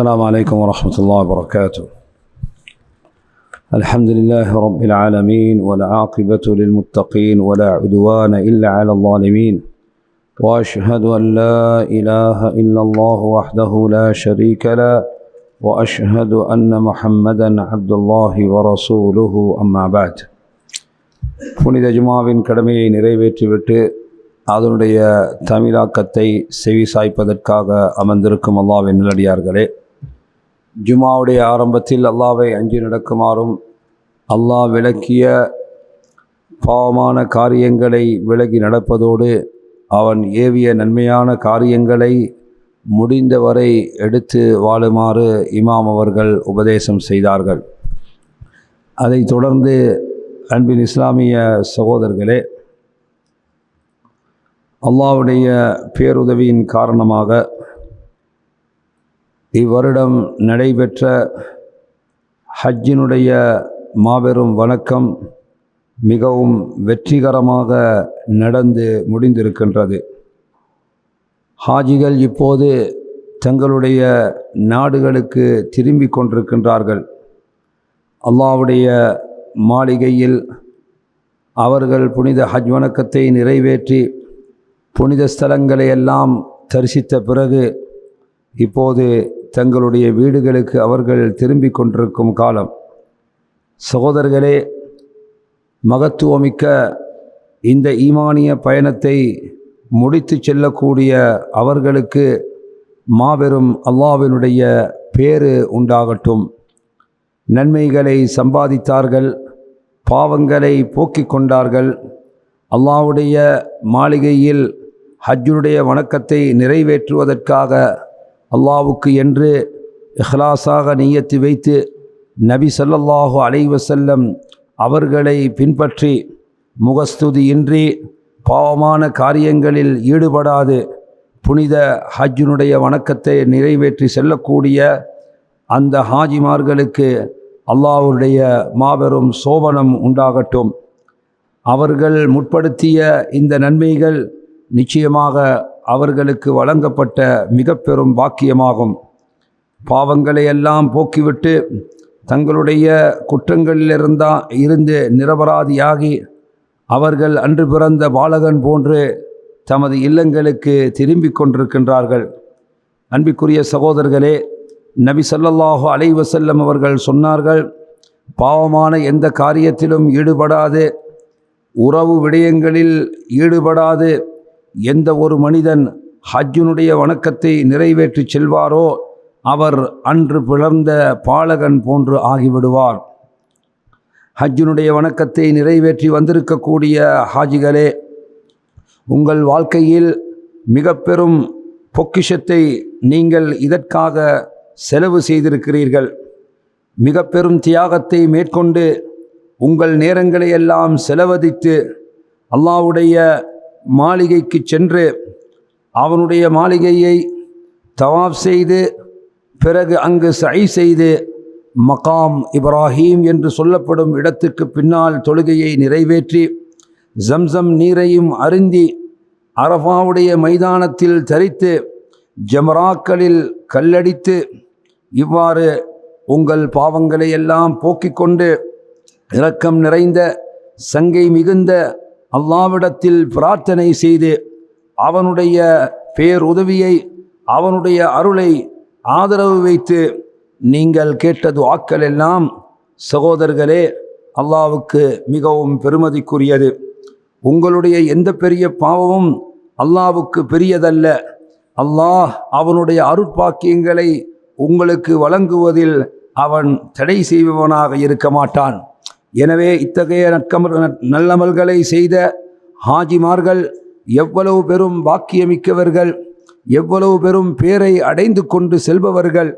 السلام عليكم ورحمة الله وبركاته. الحمد لله رب العالمين والعاقبة للمتقين ولا عدوان إلا على الظالمين. وأشهد أن لا إله إلا الله وحده لا شريك له وأشهد أن محمدا عبد الله ورسوله أما بعد. புனித ஜுமாவின் கடமையை நிறைவேற்றிவிட்டு அதனுடைய தமிழாக்கத்தை செவி சாய்ப்பதற்காக அமர்ந்திருக்கும் அல்லாவின் நிலடியார்களே ஜுமாவுடைய ஆரம்பத்தில் அல்லாவை அஞ்சு நடக்குமாறும் அல்லாஹ் விளக்கிய பாவமான காரியங்களை விலகி நடப்பதோடு அவன் ஏவிய நன்மையான காரியங்களை முடிந்தவரை எடுத்து வாழுமாறு இமாம் அவர்கள் உபதேசம் செய்தார்கள். அதைத் தொடர்ந்து அன்பின் இஸ்லாமிய சகோதரர்களே அல்லாவுடைய பேருதவியின் காரணமாக இவ்வருடம் நடைபெற்ற ஹஜ்ஜினுடைய மாபெரும் வணக்கம் மிகவும் வெற்றிகரமாக நடந்து முடிந்திருக்கின்றது. ஹாஜிகள் இப்போது தங்களுடைய நாடுகளுக்கு திரும்பி கொண்டிருக்கின்றார்கள். அல்லாவுடைய மாளிகையில் அவர்கள் புனித ஹஜ் வணக்கத்தை நிறைவேற்றி புனித ஸ்தலங்களை எல்லாம் தரிசித்த பிறகு இப்போது தங்களுடைய வீடுகளுக்கு அவர்கள் திரும்பிக் கொண்டிருக்கும் காலம். சகோதரர்களே மகத்துவமிக்க இந்த ஈமானிய பயணத்தை முடித்து செல்லக்கூடிய அவர்களுக்கு மாபெரும் அல்லாவினுடைய பேறு உண்டாகட்டும். நன்மைகளை சம்பாதித்தார்கள் பாவங்களை போக்கிக் கொண்டார்கள். அல்லாவுடைய மாளிகையில் ஹஜ்ஜுடைய வணக்கத்தை நிறைவேற்றுவதற்காக அல்லாவுக்கு என்று இஹ்லாஸாக நீயத்து வைத்து நபி சல்லல்லாஹு அலைவசல்லம் அவர்களை பின்பற்றி முகஸ்துதியின்றி பாவமான காரியங்களில் ஈடுபடாது. புனித ஹஜ்ஜினுடைய வணக்கத்தை நிறைவேற்றி செல்லக்கூடிய அந்த ஹாஜிமார்களுக்கு அல்லாவுடைய மாபெரும் சோபனம் உண்டாகட்டும். அவர்கள் முற்படுத்திய இந்த நன்மைகள் நிச்சயமாக அவர்களுக்கு வழங்கப்பட்ட மிக பெரும் பாக்கியமாகும். பாவங்களை எல்லாம் போக்கிவிட்டு தங்களுடைய குற்றங்களிலிருந்தா இருந்து நிரபராதியாகி அவர்கள் அன்று பிறந்த பாலகன் போன்று தமது இல்லங்களுக்கு திரும்பிக் கொண்டிருக்கின்றார்கள். அன்பிற்குரிய சகோதரர்களே நபி ஸல்லல்லாஹு அலைவசல்லம் அவர்கள் சொன்னார்கள் பாவமான எந்த காரியத்திலும் ஈடுபடாது உறவு விடயங்களில் ஈடுபடாது எந்த ஒரு மனிதன் ஹஜ்ஜுனுடைய வணக்கத்தை நிறைவேற்றி செல்வாரோ அவர் அன்று பிளந்த பாலகன் போன்று ஆகிவிடுவார். ஹஜ்ஜுனுடைய வணக்கத்தை நிறைவேற்றி வந்திருக்கக்கூடிய ஹாஜிகளே உங்கள் வாழ்க்கையில் மிக பெரும் பொக்கிஷத்தை நீங்கள் இதற்காக செலவு செய்திருக்கிறீர்கள். மிக பெரும் தியாகத்தை மேற்கொண்டு உங்கள் நேரங்களை எல்லாம் செலவழித்து அல்லாவுடைய மாளிகைக்கு சென்று அவனுடைய மாளிகையை தவாப் செய்து பிறகு அங்கு சை செய்து மகாம் இப்ராஹீம் என்று சொல்லப்படும் இடத்துக்கு பின்னால் தொழுகையை நிறைவேற்றி ஜம்சம் நீரையும் அருந்தி அரஃபாவுடைய மைதானத்தில் தரித்து ஜமராக்களில் கல்லடித்து இவ்வாறு உங்கள் பாவங்களை எல்லாம் போக்கிக் கொண்டு இரக்கம் நிறைந்த சங்கை மிகுந்த அல்லாவிடத்தில் பிரார்த்தனை செய்து அவனுடைய பேருதவியை அவனுடைய அருளை ஆதரவு வைத்து நீங்கள் கேட்ட துஆக்கள் எல்லாம் சகோதரர்களே அல்லாவுக்கு மிகவும் பெருமதிக்குரியது. உங்களுடைய எந்த பெரிய பாவமும் அல்லாவுக்கு பெரியதல்ல. அல்லாஹ் அவனுடைய அருட்பாக்கியங்களை உங்களுக்கு வழங்குவதில் அவன் தடை செய்பவனாக இருக்க மாட்டான். எனவே இத்தகைய நற்கம நல்லமல்களை செய்த ஹாஜிமார்கள் எவ்வளவு பெரும் பாக்கியமிக்கவர்கள் எவ்வளவு பெரும் பேரை அடைந்து கொண்டு செல்பவர்கள்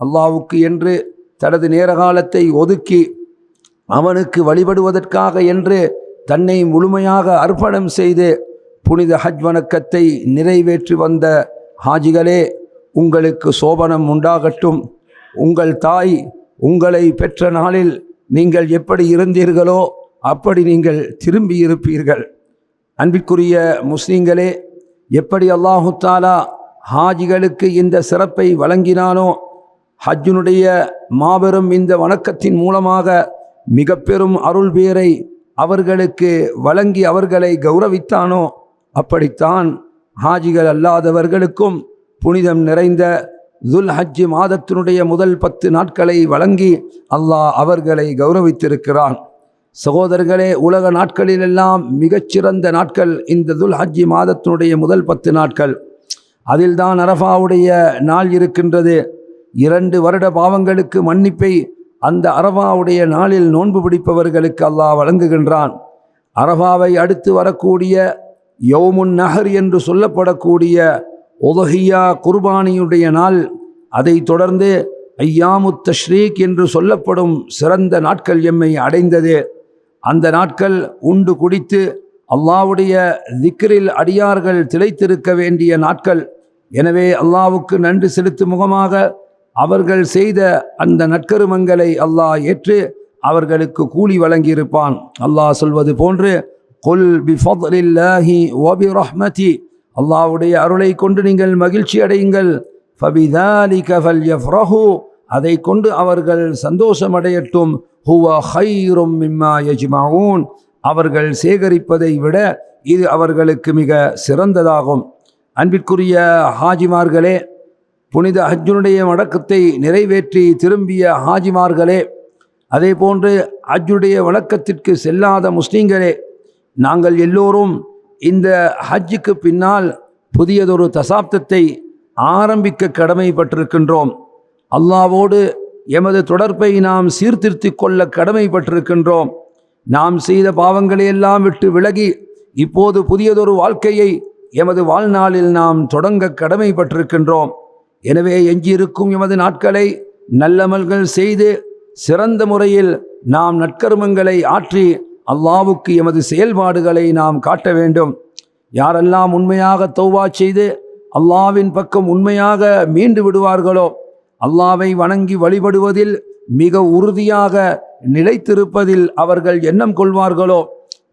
அல்லாவுக்கு என்று தனது நேரகாலத்தை ஒதுக்கி அவனுக்கு வழிபடுவதற்காக என்று தன்னை முழுமையாக அர்ப்பணம் செய்து புனித ஹஜ் வணக்கத்தை நிறைவேற்றி வந்த ஹாஜிகளே உங்களுக்கு சோபனம் உண்டாகட்டும். உங்கள் தாய் உங்களை பெற்ற நாளில் நீங்கள் எப்படி இருந்தீர்களோ அப்படி நீங்கள் திரும்பி இருப்பீர்கள். அன்பிற்குரிய முஸ்லீம்களே எப்படி அல்லாஹு தாலா ஹாஜிகளுக்கு இந்த சிறப்பை வழங்கினானோ ஹஜ்ஜுனுடைய மாபெரும் இந்த வணக்கத்தின் மூலமாக மிக பெரும் அருள் பேரை அவர்களுக்கு வழங்கி அவர்களை கௌரவித்தானோ அப்படித்தான் ஹாஜிகள் அல்லாதவர்களுக்கும் புனிதம் நிறைந்த துல் ஹஜ்ஜி மாதத்தினுடைய முதல் பத்து நாட்களை வழங்கி அல்லாஹ் அவர்களை கௌரவித்திருக்கிறான். சகோதரர்களே உலக நாட்களிலெல்லாம் மிகச்சிறந்த நாட்கள் இந்த துல் ஹஜ்ஜி மாதத்தினுடைய முதல் பத்து நாட்கள். அதில்தான் அரபாவுடைய நாள் இருக்கின்றது. இரண்டு வருட பாவங்களுக்கு மன்னிப்பை அந்த அரபாவுடைய நாளில் நோன்பு பிடிப்பவர்களுக்கு அல்லாஹ் வழங்குகின்றான். அரபாவை அடுத்து வரக்கூடிய யௌமுன் நகர் என்று சொல்லப்படக்கூடிய உதஹியா குர்பானியுடைய நாள். அதை தொடர்ந்து ஐயாமு தஷ்ரீக் என்று சொல்லப்படும் சிறந்த நாட்கள் எம்மை அடைந்தது. அந்த நாட்கள் உண்டு குடித்து அல்லாவுடைய திக்ரில் அடியார்கள் திளைத்திருக்க வேண்டிய நாட்கள். எனவே அல்லாவுக்கு நன்றி செலுத்தும் முகமாக அவர்கள் செய்த அந்த நற்கருமங்களை அல்லாஹ் ஏற்று அவர்களுக்கு கூலி வழங்கியிருப்பான். அல்லாஹ் சொல்வது போன்று கொல் பி ஓபி வபி ரஹ்மதி அல்லாவுடைய அருளை கொண்டு நீங்கள் மகிழ்ச்சி அடையுங்கள். ஃபபிதாலி கஃபல் யஃப்ரஹு அதை கொண்டு அவர்கள் சந்தோஷமடையட்டும். ஹுவ ஹைரும் மிம்மா யஜ்மாவூன் அவர்கள் சேகரிப்பதை விட இது அவர்களுக்கு மிக சிறந்ததாகும். அன்பிற்குரிய ஹாஜிமார்களே புனித ஹஜ்ஜுனுடைய வணக்கத்தை நிறைவேற்றி திரும்பிய ஹாஜிமார்களே அதே போன்று ஹஜ்ஜுடைய வணக்கத்திற்கு செல்லாத முஸ்லீம்களே நாங்கள் எல்லோரும் இந்த ஹஜ்ஜுக்கு பின்னால் புதியதொரு தசாப்தத்தை ஆரம்பிக்க கடமைப்பட்டிருக்கின்றோம். அல்லாவோடு எமது தொடர்பை நாம் சீர்திருத்தி கொள்ள கடமைப்பட்டிருக்கின்றோம். நாம் செய்த பாவங்களை எல்லாம் விட்டு விலகி இப்போது புதியதொரு வாழ்க்கையை எமது வாழ்நாளில் நாம் தொடங்க கடமைப்பட்டிருக்கின்றோம். எனவே எஞ்சியிருக்கும் எமது நாட்களை நல்லமல்கள் செய்து சிறந்த முறையில் நாம் நற்கர்மங்களை ஆற்றி அல்லாவுக்கு எமது செயல்பாடுகளை நாம் காட்ட வேண்டும். யாரெல்லாம் உண்மையாக தௌவா செய்து அல்லாவின் பக்கம் உண்மையாக மீண்டு விடுவார்களோ அல்லாவை வணங்கி வழிபடுவதில் மிக உறுதியாக நிலைத்திருப்பதில் அவர்கள் எண்ணம் கொள்வார்களோ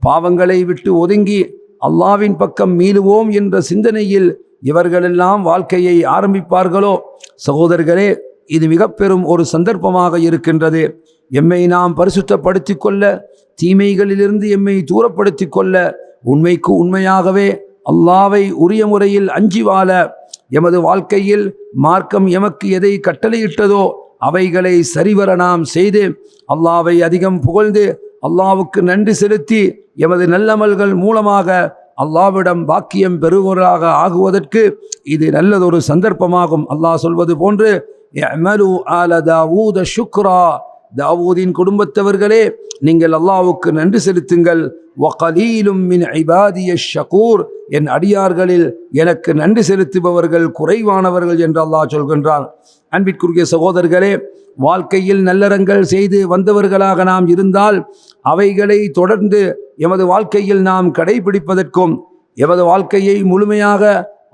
பாவங்களை விட்டு ஒதுங்கி அல்லாவின் பக்கம் மீளுவோம் என்ற சிந்தனையில் இவர்களெல்லாம் வாழ்க்கையை ஆரம்பிப்பார்களோ சகோதரர்களே இது மிக பெரும் ஒரு சந்தர்ப்பமாக இருக்கின்றது. எம்மை நாம் பரிசுத்தப்படுத்தி கொள்ள தீமைகளிலிருந்து எம்மை தூரப்படுத்தி கொள்ள உண்மைக்கு உண்மையாகவே அல்லாவை உரிய முறையில் அஞ்சி வாழ எமது வாழ்க்கையில் மார்க்கம் எமக்கு எதை கட்டளையிட்டதோ அவைகளை சரிவர நாம் செய்து அல்லாவை அதிகம் புகழ்ந்து அல்லாவுக்கு நன்றி செலுத்தி எமது நல்லமல்கள் மூலமாக அல்லாவிடம் பாக்கியம் பெறுவராக ஆகுவதற்கு இது நல்லதொரு சந்தர்ப்பமாகும். அல்லாஹ் சொல்வது போன்று "இஅமலு ஆல ஊத ஷுக்ரா தாவூதின் குடும்பத்தவர்களே நீங்கள் அல்லாவுக்கு நன்றி செலுத்துங்கள். வகலீலும் மின் ஐபாதிய ஷகூர் என் அடியார்களில் எனக்கு நன்றி செலுத்துபவர்கள் குறைவானவர்கள் என்று அல்லாஹ் சொல்கின்றான். அன்பிற்குரிய சகோதரர்களே வாழ்க்கையில் நல்லறங்கள் செய்து வந்தவர்களாக நாம் இருந்தால் அவைகளை தொடர்ந்து எமது வாழ்க்கையில் நாம் கடைபிடிப்பதற்கும் எமது வாழ்க்கையை முழுமையாக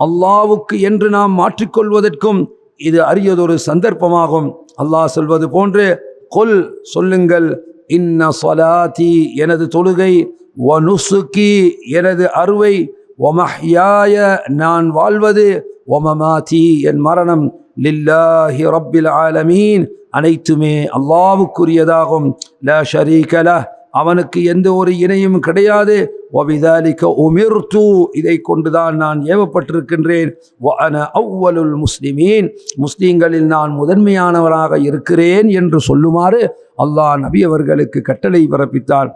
அல்லாவுக்கு என்று நாம் மாற்றிக்கொள்வதற்கும் இது அரியதொரு சந்தர்ப்பமாகும். அல்லாஹ் சொல்வது போன்று கொல் சொல்லுங்கள் இன்ன சொலாத்தி எனது தொழுகை வனுசுக்கி எனது அறுவை ஒமஹ்யாய நான் வாழ்வது ஒமமாதி என் மரணம் லில்லாஹி ரப்பில் ஆலமீன் அனைத்துமே அல்லாவுக்குரியதாகும் ல ஷரீகல அவனுக்கு எந்த ஒரு இணையும் கிடையாது. ஒபிதாலிக்க உமிர்த்து இதை கொண்டுதான் நான் ஏவப்பட்டிருக்கின்றேன். அவ்வலுல் முஸ்லிமீன் முஸ்லீம்களில் நான் முதன்மையானவராக இருக்கிறேன் என்று சொல்லுமாறு அல்லாஹ் நபி அவர்களுக்கு கட்டளை பிறப்பித்தார்.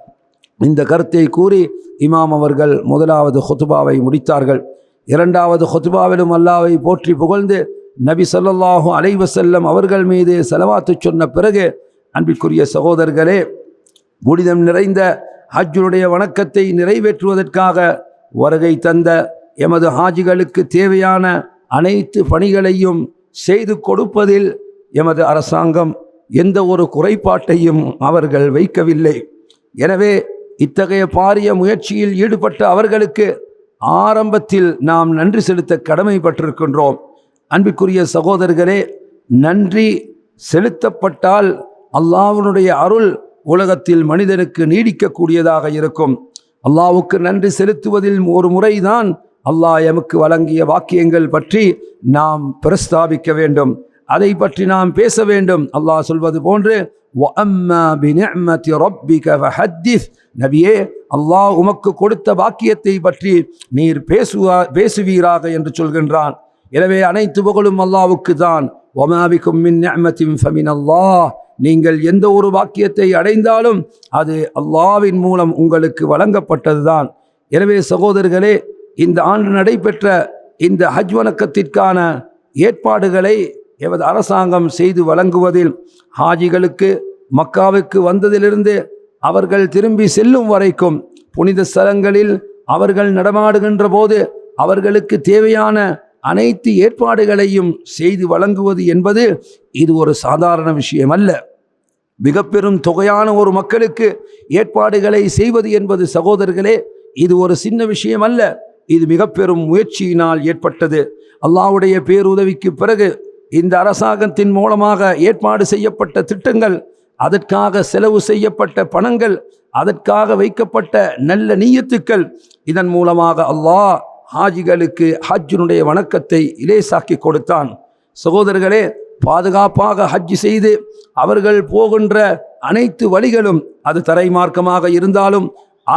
இந்த கருத்தை கூறி இமாம் அவர்கள் முதலாவது ஹொத்துபாவை முடித்தார்கள். இரண்டாவது ஹொத்துபாவிலும் அல்லாவை போற்றி புகழ்ந்து நபி சொல்லல்லாஹும் அலைவசல்லம் அவர்கள் மீது செலவாத்து சொன்ன பிறகு அன்பிற்குரிய சகோதரர்களே புனிதம் நிறைந்த ஹஜ்ஜுனுடைய வணக்கத்தை நிறைவேற்றுவதற்காக வருகை தந்த எமது ஹாஜிகளுக்கு தேவையான அனைத்து பணிகளையும் செய்து கொடுப்பதில் எமது அரசாங்கம் எந்த ஒரு குறைபாட்டையும் அவர்கள் வைக்கவில்லை. எனவே இத்தகைய பாரிய முயற்சியில் ஈடுபட்ட அவர்களுக்கு ஆரம்பத்தில் நாம் நன்றி செலுத்த கடமைப்பட்டிருக்கின்றோம். அன்பிற்குரிய சகோதரர்களே நன்றி செலுத்தப்பட்டால் அல்லாவினுடைய அருள் உலகத்தில் மனிதனுக்கு நீடிக்கக்கூடியதாக இருக்கும். அல்லாவுக்கு நன்றி செலுத்துவதில் ஒரு முறைதான் அல்லாஹ் எமக்கு வழங்கிய வாக்கியங்கள் பற்றி நாம் பிரஸ்தாபிக்க வேண்டும். அதை பற்றி நாம் பேச வேண்டும். அல்லாஹ் சொல்வது போன்று நபியே அல்லாஹ் உமக்கு கொடுத்த வாக்கியத்தை பற்றி நீர் பேசுவா பேசுவீராக என்று சொல்கின்றான். எனவே அனைத்து புகழும் அல்லாவுக்கு தான். ஒமாபிக்கும் மின் அல்லாஹ். நீங்கள் எந்த ஒரு வாக்கியத்தை அடைந்தாலும் அது அல்லாவின் மூலம் உங்களுக்கு வழங்கப்பட்டதுதான். எனவே சகோதரர்களே இந்த ஆண்டு நடைபெற்ற இந்த ஹஜ் வணக்கத்திற்கான ஏற்பாடுகளை எமது அரசாங்கம் செய்து வழங்குவதில் ஹாஜிகளுக்கு மக்காவுக்கு வந்ததிலிருந்து அவர்கள் திரும்பி செல்லும் வரைக்கும் புனித ஸ்தலங்களில் அவர்கள் நடமாடுகின்ற போது அவர்களுக்கு தேவையான அனைத்து ஏற்பாடுகளையும் செய்து வழங்குவது என்பது இது ஒரு சாதாரண விஷயம் அல்ல மிக பெரும் தொகையான ஒரு மக்களுக்கு ஏற்பாடுகளை செய்வது என்பது சகோதரர்களே இது ஒரு சின்ன விஷயம் அல்ல இது மிக பெரும் முயற்சியினால் ஏற்பட்டது. அல்லாஹ்வுடைய பேருதவிக்கு பிறகு இந்த அரசாங்கத்தின் மூலமாக ஏற்பாடு செய்யப்பட்ட திட்டங்கள் அதற்காக செலவு செய்யப்பட்ட பணங்கள் அதற்காக வைக்கப்பட்ட நல்ல நீயத்துக்கள் இதன் மூலமாக அல்லாஹ் ஹாஜிகளுக்கு ஹஜ்ஜினுடைய வணக்கத்தை இலேசாக்கி கொடுத்தான். சகோதரர்களே பாதுகாப்பாக ஹஜ் செய்து அவர்கள் போகின்ற அனைத்து வழிகளும் அது தரை மார்க்கமாக இருந்தாலும்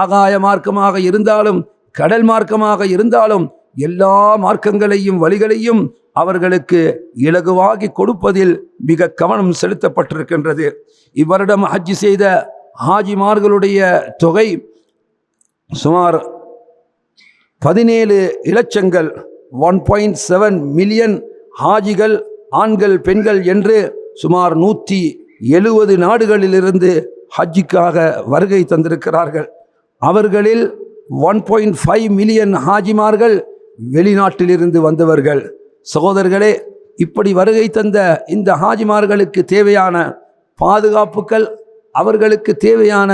ஆகாய மார்க்கமாக இருந்தாலும் கடல் மார்க்கமாக இருந்தாலும் எல்லா மார்க்கங்களையும் வழிகளையும் அவர்களுக்கு இலகுவாகி கொடுப்பதில் மிக கவனம் செலுத்தப்பட்டிருக்கின்றது. இவ்வருடம் ஹஜ் செய்த ஹாஜிமார்களுடைய தொகை சுமார் பதினேழு இலட்சங்கள் ஒன் பாயிண்ட் செவன் மில்லியன் ஹாஜிகள் ஆண்கள் பெண்கள் என்று சுமார் நூற்றி எழுபது நாடுகளிலிருந்து ஹஜ்ஜிக்காக வருகை தந்திருக்கிறார்கள். அவர்களில் ஒன் பாயிண்ட் ஃபைவ் மில்லியன் ஹாஜிமார்கள் வெளிநாட்டிலிருந்து வந்தவர்கள். சகோதரர்களே இப்படி வருகை தந்த இந்த ஹாஜிமார்களுக்கு தேவையான பாதுகாப்புகள் அவர்களுக்கு தேவையான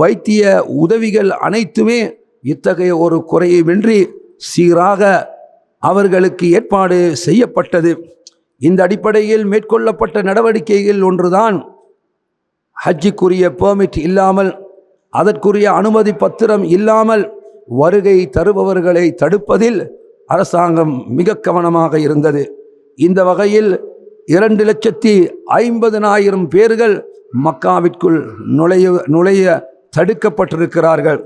வைத்திய உதவிகள் அனைத்துமே இத்தகைய ஒரு குறையுமின்றி சீராக அவர்களுக்கு ஏற்பாடு செய்யப்பட்டது. இந்த அடிப்படையில் மேற்கொள்ளப்பட்ட நடவடிக்கைகள் ஒன்றுதான் ஹஜ்ஜிக்குரிய பெர்மிட் இல்லாமல் அதற்குரிய அனுமதி பத்திரம் இல்லாமல் வருகை தருபவர்களை தடுப்பதில் அரசாங்கம் மிக கவனமாக இருந்தது. இந்த வகையில் இரண்டு லட்சத்தி ஐம்பதனாயிரம் பேர்கள் மக்காவிற்குள் நுழைய நுழைய தடுக்கப்பட்டிருக்கிறார்கள்.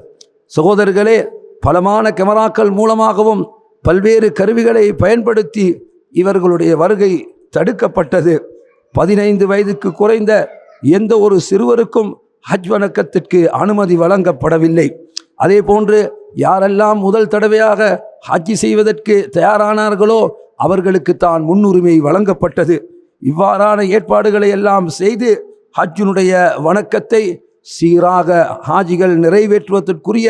சகோதரர்களே பலமான கேமராக்கள் மூலமாகவும் பல்வேறு கருவிகளை பயன்படுத்தி இவர்களுடைய வருகை தடுக்கப்பட்டது. பதினைந்து வயதுக்கு குறைந்த எந்த ஒரு சிறுவருக்கும் ஹஜ் வணக்கத்திற்கு அனுமதி வழங்கப்படவில்லை. அதே போன்று யாரெல்லாம் முதல் தடவையாக ஹஜ் செய்வதற்கு தயாரானார்களோ அவர்களுக்கு தான் முன்னுரிமை வழங்கப்பட்டது. இவ்வாறான ஏற்பாடுகளை எல்லாம் செய்து ஹஜ்ஜினுடைய வணக்கத்தை சீராக ஹாஜிகள் நிறைவேற்றுவதற்குரிய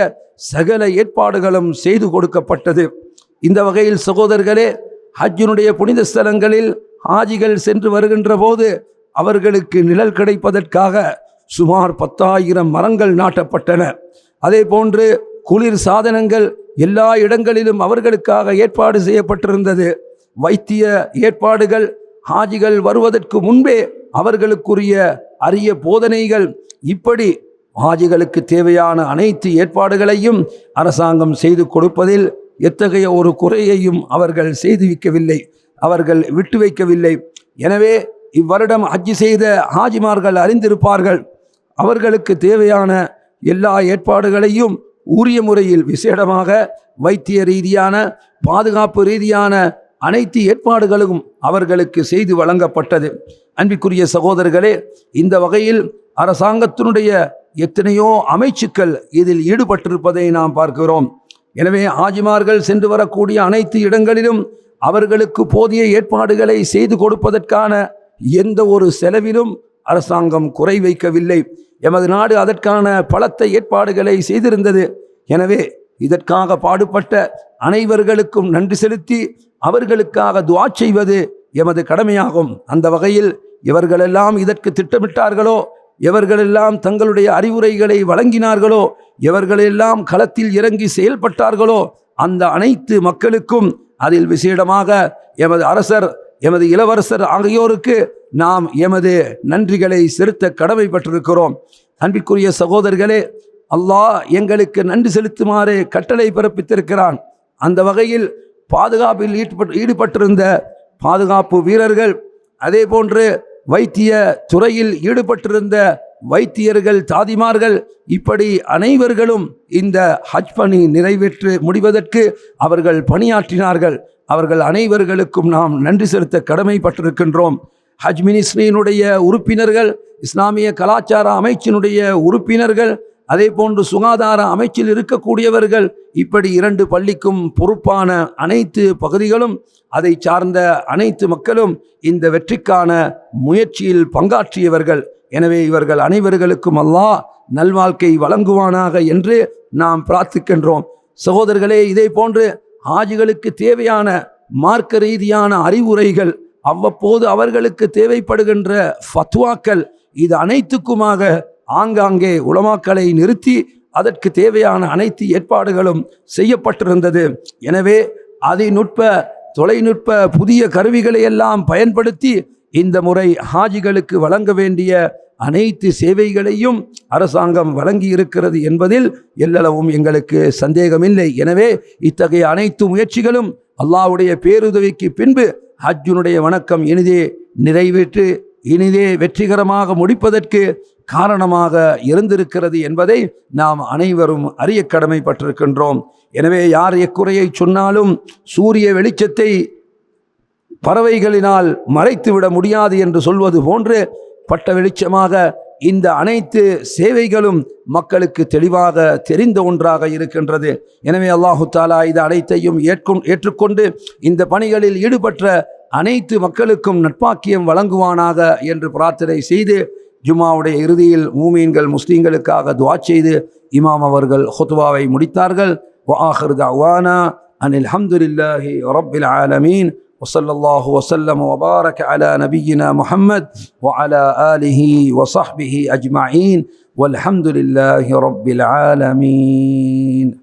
சகல ஏற்பாடுகளும் செய்து கொடுக்கப்பட்டது. இந்த வகையில் சகோதரர்களே ஹஜ்ஜினுடைய புனித ஸ்தலங்களில் ஹாஜிகள் சென்று வருகின்ற போது அவர்களுக்கு நிழல் கிடைப்பதற்காக சுமார் பத்தாயிரம் மரங்கள் நாட்டப்பட்டன. அதே போன்று குளிர் சாதனங்கள் எல்லா இடங்களிலும் அவர்களுக்காக ஏற்பாடு செய்யப்பட்டிருந்தது. வைத்திய ஏற்பாடுகள் ஹாஜிகள் வருவதற்கு முன்பே அவர்களுக்குரிய அரிய போதனைகள் இப்படி ஹாஜிகளுக்கு தேவையான அனைத்து ஏற்பாடுகளையும் அரசாங்கம் செய்து கொடுப்பதில் எத்தகைய ஒரு குறையையும் அவர்கள் செய்து வைக்கவில்லை அவர்கள் விட்டு வைக்கவில்லை. எனவே இவ்வருடம் ஹஜ்ஜி செய்த ஹாஜிமார்கள் அறிந்திருப்பார்கள். அவர்களுக்கு தேவையான எல்லா ஏற்பாடுகளையும் உரிய முறையில் விசேடமாக வைத்திய ரீதியான பாதுகாப்பு ரீதியான அனைத்து ஏற்பாடுகளும் அவர்களுக்கு செய்து வழங்கப்பட்டது. அன்பிற்குரிய சகோதரர்களே இந்த வகையில் அரசாங்கத்தினுடைய எத்தனையோ அமைச்சுக்கள் இதில் ஈடுபட்டிருப்பதை நாம் பார்க்கிறோம். எனவே ஆஜிமார்கள் சென்று வரக்கூடிய அனைத்து இடங்களிலும் அவர்களுக்கு போதிய ஏற்பாடுகளை செய்து கொடுப்பதற்கான எந்த ஒரு செலவிலும் அரசாங்கம் குறை வைக்கவில்லை. எமது நாடு அதற்கான பலத்த ஏற்பாடுகளை செய்திருந்தது. எனவே இதற்காக பாடுபட்ட அனைவர்களுக்கும் நன்றி செலுத்தி அவர்களுக்காக துவா செய்வது எமது கடமையாகும். அந்த வகையில் இவர்களெல்லாம் இதற்கு திட்டமிட்டார்களோ எவர்களெல்லாம் தங்களுடைய அறிவுரைகளை வழங்கினார்களோ எவர்களெல்லாம் களத்தில் இறங்கி செயல்பட்டார்களோ அந்த அனைத்து மக்களுக்கும் அதில் விசேடமாக எமது அரசர் எமது இளவரசர் ஆகியோருக்கு நாம் எமது நன்றிகளை செலுத்த கடமைப்பட்டிருக்கிறோம் அன்பிற்குரிய சகோதரர்களே அல்லாஹ் எங்களுக்கு நன்றி செலுத்துமாறு கட்டளை பிறப்பித்திருக்கிறான். அந்த வகையில் பாதுகாப்பில் ஈடுபட்டு ஈடுபட்டிருந்த பாதுகாப்பு வீரர்கள் அதே போன்று வைத்திய துறையில் ஈடுபட்டிருந்த வைத்தியர்கள் தாதிமார்கள் இப்படி அனைவர்களும் இந்த ஹஜ் பணி நிறைவேற்று முடிவதற்கு அவர்கள் பணியாற்றினார்கள். அவர்கள் அனைவர்களுக்கும் நாம் நன்றி செலுத்த கடமைப்பட்டிருக்கின்றோம். ஹஜ் மினிஸ்ட்ரியினுடைய உறுப்பினர்கள் இஸ்லாமிய கலாச்சார அமைச்சினுடைய உறுப்பினர்கள் அதே போன்று சுகாதார அமைச்சில் இருக்கக்கூடியவர்கள் இப்படி இரண்டு பள்ளிக்கும் பொறுப்பான அனைத்து பகுதிகளும் அதை சார்ந்த அனைத்து மக்களும் இந்த வெற்றிக்கான முயற்சியில் பங்காற்றியவர்கள். எனவே இவர்கள் அனைவர்களுக்கும் அல்லாஹ் நல்வாழ்க்கை வழங்குவானாக என்று நாம் பிரார்த்திக்கின்றோம். சகோதரர்களே இதே போன்று ஹாஜிகளுக்கு தேவையான மார்க்க ரீதியான அறிவுரைகள் அவ்வப்போது அவர்களுக்கு தேவைப்படுகின்ற ஃபத்வாக்கள் இது அனைத்துக்குமாக ஆங்காங்கே உளமாக்களை நிறுத்தி அதற்கு தேவையான அனைத்து ஏற்பாடுகளும் செய்யப்பட்டிருந்தது. எனவே அதிநுட்ப தொலைநுட்ப புதிய கருவிகளை எல்லாம் பயன்படுத்தி இந்த முறை ஹாஜிகளுக்கு வழங்க வேண்டிய அனைத்து சேவைகளையும் அரசாங்கம் வழங்கி இருக்கிறது என்பதில் எல்லளவும் எங்களுக்கு சந்தேகமில்லை. எனவே இத்தகைய அனைத்து முயற்சிகளும் அல்லாவுடைய பேருதவிக்கு பின்பு ஹஜ்ஜுனுடைய வணக்கம் இனிதே நிறைவேற்று இனிதே வெற்றிகரமாக முடிப்பதற்கு காரணமாக இருந்திருக்கிறது என்பதை நாம் அனைவரும் அறிய கடமைப்பட்டிருக்கின்றோம். எனவே யார் எக்குறையை சொன்னாலும் சூரிய வெளிச்சத்தை பறவைகளினால் மறைத்துவிட முடியாது என்று சொல்வது போன்று பட்ட வெளிச்சமாக இந்த அனைத்து சேவைகளும் மக்களுக்கு தெளிவாக தெரிந்த ஒன்றாக இருக்கின்றது. எனவே அல்லாஹு தாலா இது அனைத்தையும் ஏற்கும் ஏற்றுக்கொண்டு இந்த பணிகளில் ஈடுபட்ட அனைத்து மக்களுக்கும் நட்பாக்கியம் வழங்குவானாக என்று பிரார்த்தனை செய்து ஜுமாவுடைய இறுதியில் மூமீன்கள் முஸ்லீம்களுக்காக துவா செய்து இமாம் அவர்கள் ஹுத்வாவை முடித்தார்கள் وآخر دعوانا أن الحمد لله رب العالمين وصلى الله وسلم وبارك على نبينا محمد وعلى آله وصحبه أجمعين والحمد لله رب العالمين